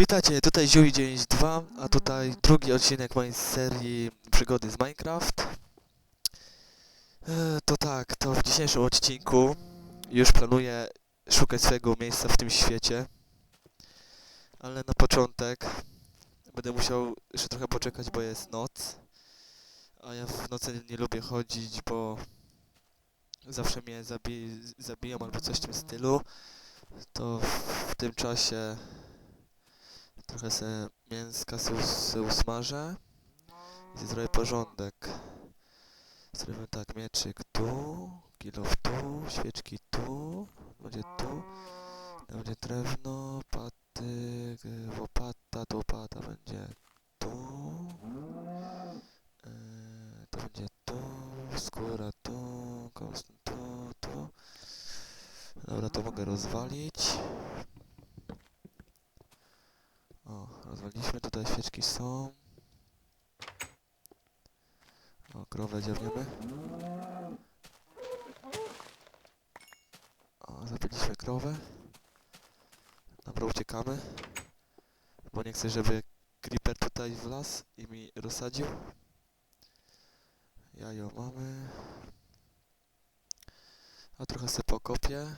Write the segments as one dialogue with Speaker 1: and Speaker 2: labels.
Speaker 1: Witajcie, tutaj Ziui 92, a tutaj drugi odcinek mojej serii przygody z Minecraft. E, To tak, to w dzisiejszym odcinku już planuję szukać swojego miejsca w tym świecie. Ale na początek będę musiał jeszcze trochę poczekać, bo jest noc. A ja w nocy nie lubię chodzić, bo zawsze mnie zabi zabiją albo coś w tym stylu. To w tym czasie Trochę se mięska se, se usmażę i zrobię porządek. Zrobimy tak, mieczyk tu, kilof tu, świeczki tu, będzie tu, będzie drewno, patyk, y, łopata, to łopata będzie tu, yy, to będzie tu, skóra tu, kostum tu, tu. Dobra, to mogę rozwalić. O, rozwaliliśmy, tutaj świeczki są. O, krowę dziabniemy. O, zabiliśmy krowę. Dobra, uciekamy. Bo nie chcę, żeby creeper tutaj wlazł i mi rozsadził. Jajo mamy. A trochę se pokopię.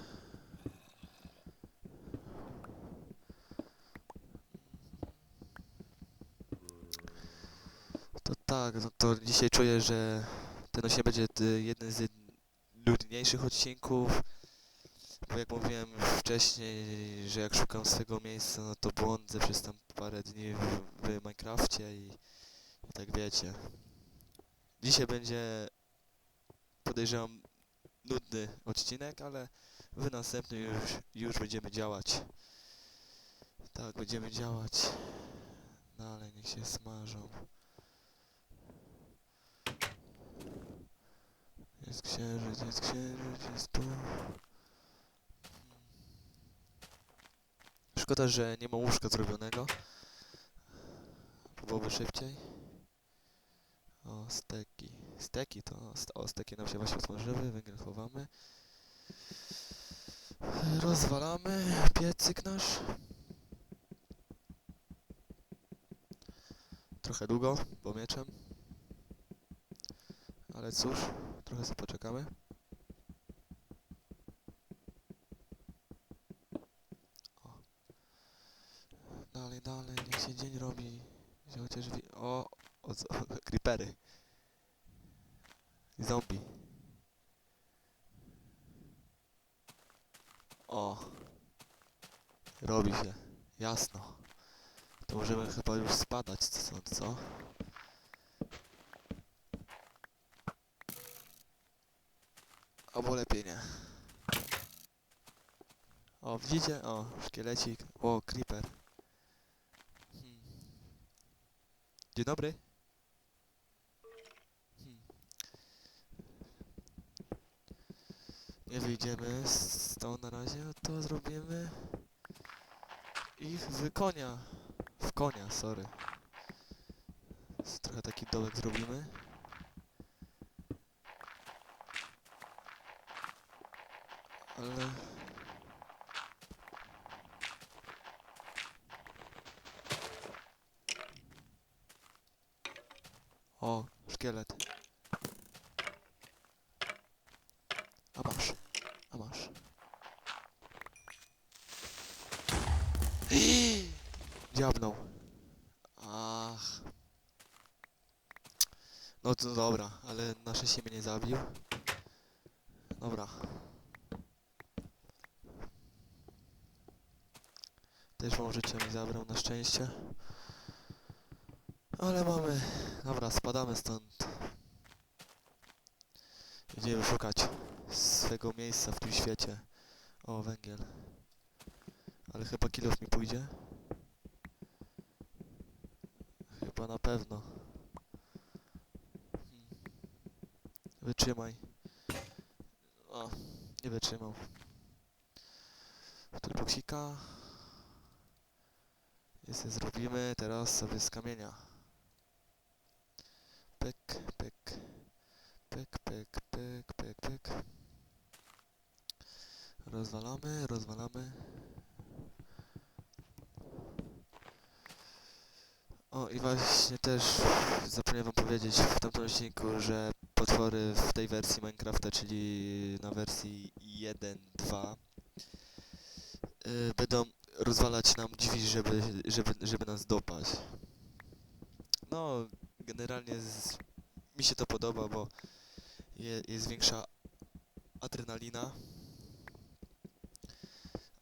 Speaker 1: To tak, no to dzisiaj czuję, że ten odcinek będzie y, jeden z nudniejszych odcinków. Bo jak mówiłem wcześniej, że jak szukam swojego miejsca, no to błądzę przez tam parę dni w, w Minecrafcie i, i tak wiecie. Dzisiaj będzie, podejrzewam, nudny odcinek, ale w następnym już, już będziemy działać. Tak, będziemy działać. Dalej, niech się smażą. Jest księżyc, jest księżyc, jest tu. Szkoda, że nie ma łóżka zrobionego. Byłoby szybciej. O, steki. Steki to... O, steki nam się właśnie smażyły, węgiel chowamy. Rozwalamy piecyk nasz. Trochę długo, bo mieczem. Ale cóż, trochę sobie poczekamy. O. Dalej, dalej, niech się dzień robi. Chociaż wi- O, o, co- creepery. Zombie. O. Robi się. Jasno. To możemy chyba już spadać stąd, co? Albo lepiej nie. O, widzicie? O, szkielecik. O, creeper. Hmm. Dzień dobry. Hmm. Nie wyjdziemy stąd na razie, to zrobimy ich w konia. W konia, sorry. Trochę taki dołek zrobimy. Ale... O, szkielet. A masz, a masz. Dziabnął. Ach. No to dobra, ale nasze się nie zabił. Dobra. Też wam życie mi zabrał na szczęście. Ale mamy... Dobra, spadamy stąd. Idziemy szukać swego miejsca w tym świecie. O, węgiel. Ale chyba kilof mi pójdzie. Chyba na pewno. Hmm. Wytrzymaj. O, nie wytrzymał. Tu boksika. Jest, zrobimy teraz sobie z kamienia. Pyk, pyk. Pyk, pyk, pyk, pyk, pyk. Rozwalamy, rozwalamy. O i właśnie też zapomniałem wam powiedzieć w tamtym odcinku, że potwory w tej wersji Minecrafta, czyli na wersji 1.2 y, będą rozwalać nam drzwi, żeby, żeby, żeby nas dopaść. No, generalnie z, mi się to podoba, bo je, jest większa adrenalina.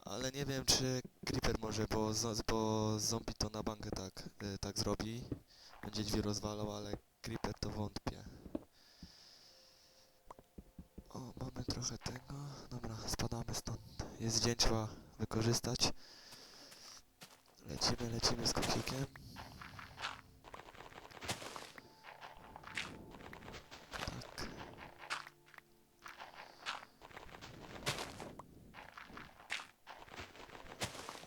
Speaker 1: Ale nie wiem, czy Creeper może, bo, bo zombie to na bankę tak, y, tak zrobi. Będzie drzwi rozwalał, ale Creeper to wątpię. O, mamy trochę tego. Dobra, spadamy stąd. Jest dzień, trzeba wykorzystać. Lecimy, lecimy z koksikiem. Tak.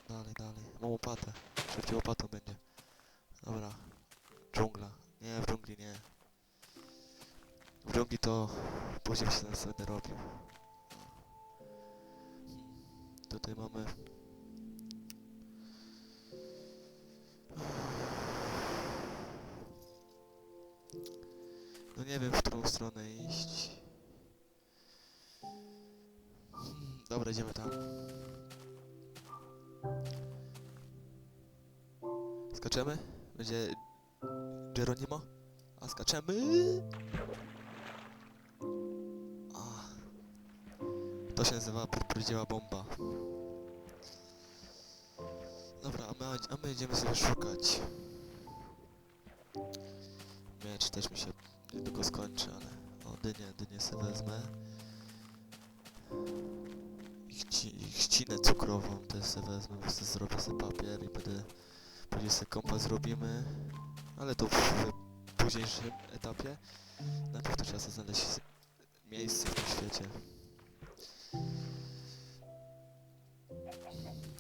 Speaker 1: Dalej, dalej. Mam łopatę. Szybciej łopatą będzie. Dobra. Dżungla. Nie, w dżungli nie. W dżungli to później się nas będę robił. Tutaj mamy... nie wiem, w którą stronę iść. Hmm, Dobra, idziemy tam. Skaczemy? Będzie Geronimo? A skaczemy? A. To się nazywa podpowiedziała bomba. Dobra, a my, a my idziemy sobie szukać. Miecz też mi się niedługo skończy, ale... O, dynię, dynię sobie wezmę. I, chci, I ścinę cukrową też sobie wezmę, po prostu zrobię sobie papier i będę... Później sobie kompas zrobimy, ale to w późniejszym etapie. Najpierw to trzeba sobie znaleźć miejsce w tym świecie.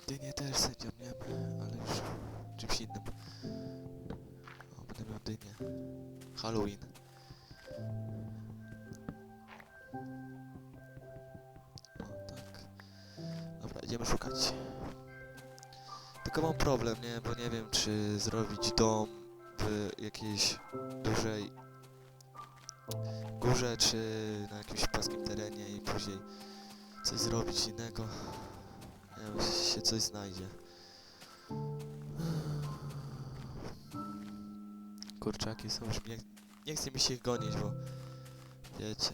Speaker 1: Dynię też sędziowniemy, ale już czymś innym. O, będę miał dynię. Halloween. Tak. Idziemy szukać. Tylko mam problem, nie? Bo nie wiem, czy zrobić dom w jakiejś dużej górze, czy na jakimś płaskim terenie i później coś zrobić innego. Nie wiem, się coś znajdzie. Kurczaki są już... Nie, nie chce mi się ich gonić, bo... Wiecie.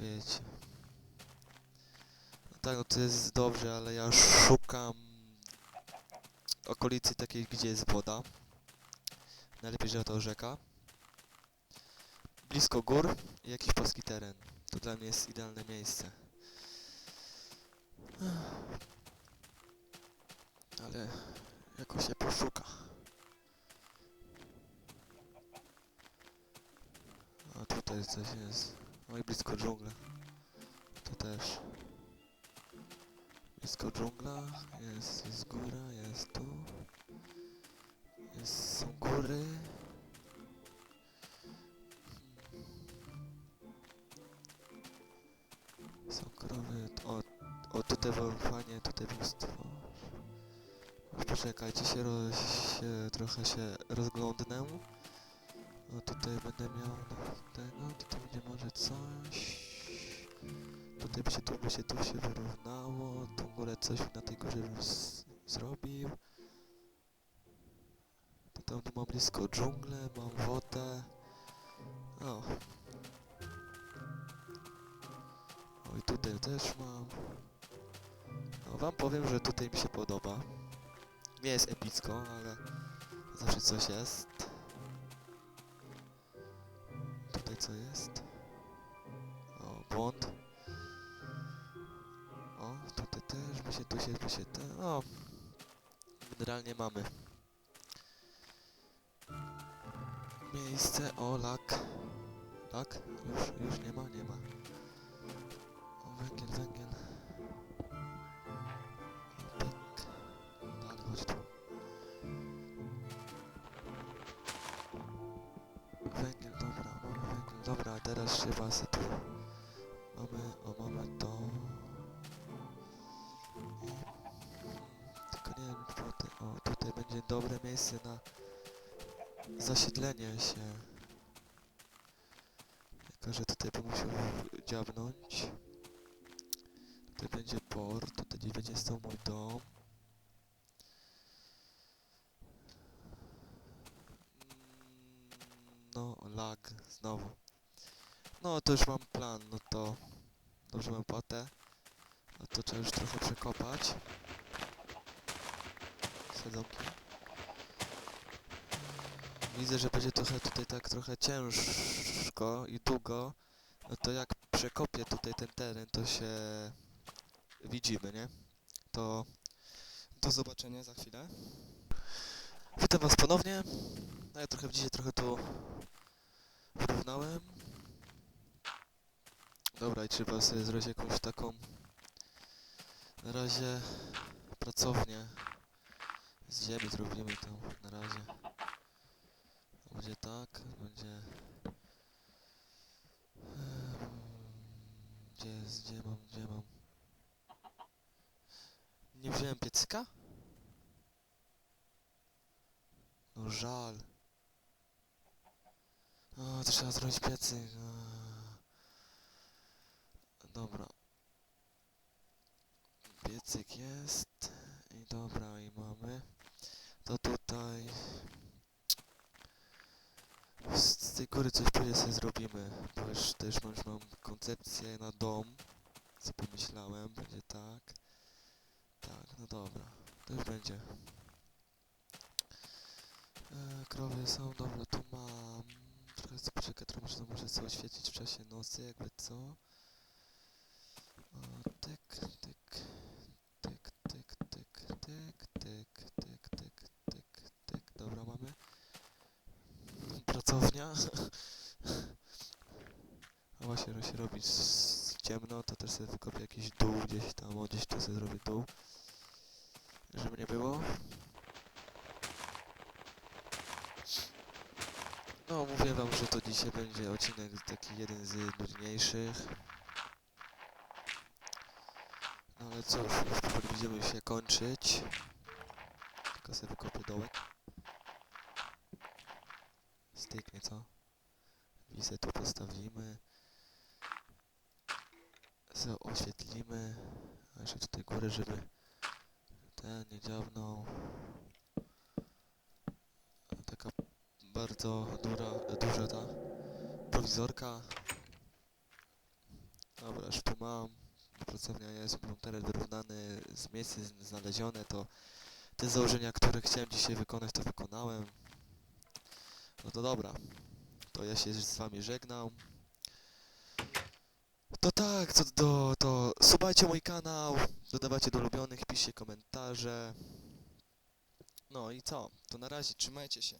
Speaker 1: Wiecie. No tak, no to jest dobrze, ale ja szukam okolicy takiej, gdzie jest woda. Najlepiej, że to rzeka. Blisko gór i jakiś płaski teren. To dla mnie jest idealne miejsce. Ale jakoś się poszuka. Tutaj coś jest. No i blisko dżungla. To też. Blisko dżungla, jest, jest góra, jest tu. Jest, są góry. Są krowy. O, o tutaj fajnie, tutaj bóstwo. Poczekajcie się, roz, się, trochę się rozglądnę. O, tutaj będę miał no, tego, tutaj będzie może coś. Tutaj by się tu, by się tu się wyrównało. W ogóle coś na tej górze bym zrobił. To tam tu mam blisko dżunglę, mam wodę. O. O i tutaj też mam. No wam powiem, że tutaj mi się podoba. Nie jest epicko, ale zawsze coś jest. Co jest? O, błąd. O, tutaj też by się, tu się, by się te... O, generalnie mamy. Miejsce, o, lak. Lak? Już, już nie ma, nie ma. O, węgiel, węgiel. Trzeba se tu... Mamy, o, mamy to... I... Tylko nie wiem, płoty, o, będzie dobre miejsce na zasiedlenie się. Tylko, że tutaj bym musiał dziabnąć. Tutaj będzie port, tutaj będzie stał mój dom. Mm, No, lag znowu. No, to już mam plan, no to dobrze mam patę. No to trzeba już trochę przekopać. Sadzonki. Widzę, że będzie trochę tutaj tak trochę ciężko i długo. No to jak przekopię tutaj ten teren, to się widzimy, nie? To do zobaczenia za chwilę. Witam was ponownie. No ja trochę dzisiaj trochę tu wyrównałem. Dobra, i trzeba sobie zrobić jakąś taką na razie pracownię z ziemi zrobimy to na razie. Będzie tak, będzie... Gdzie jest, gdzie mam, gdzie mam? Nie wziąłem piecyka? No żal. O, trzeba zrobić piecyk. Dobra. Piecyk jest. I dobra, i mamy. To tutaj... Z, tej góry coś pewnie sobie zrobimy, bo już też już mam koncepcję na dom, co pomyślałem, będzie tak, tak, no dobra, to już będzie. E, krowy są, dobra, tu mam, trochę poczekaj, trochę muszę, muszę sobie oświecić w czasie nocy, jakby co. Tyk, tyk, tyk, tyk, tyk, tyk, tyk, tyk, tyk, tyk, tyk, dobra, mamy pracownia. A właśnie, że się robi ciemno, to też sobie wykopię jakiś dół gdzieś tam, o gdzieś tu sobie zrobię dół. Żeby nie było. No, mówię wam, że to dzisiaj będzie odcinek taki jeden z nudniejszych. No co, już, będziemy się kończyć. Tylko sobie wykopię dołek. Styknie, co? Wizę tu postawimy. Oświetlimy. A jeszcze tutaj górę, żeby ten nie dziabnął. Taka bardzo dura, duża ta prowizorka. Dobra, już tu mam. Pracownia jest, mam teren wyrównany, z miejsc znalezione, to te założenia, które chciałem dzisiaj wykonać, to wykonałem. No to dobra. To ja się z wami żegnam. To tak, co do, to subajcie mój kanał, dodawajcie do ulubionych, piszcie komentarze. No i co? To na razie, trzymajcie się.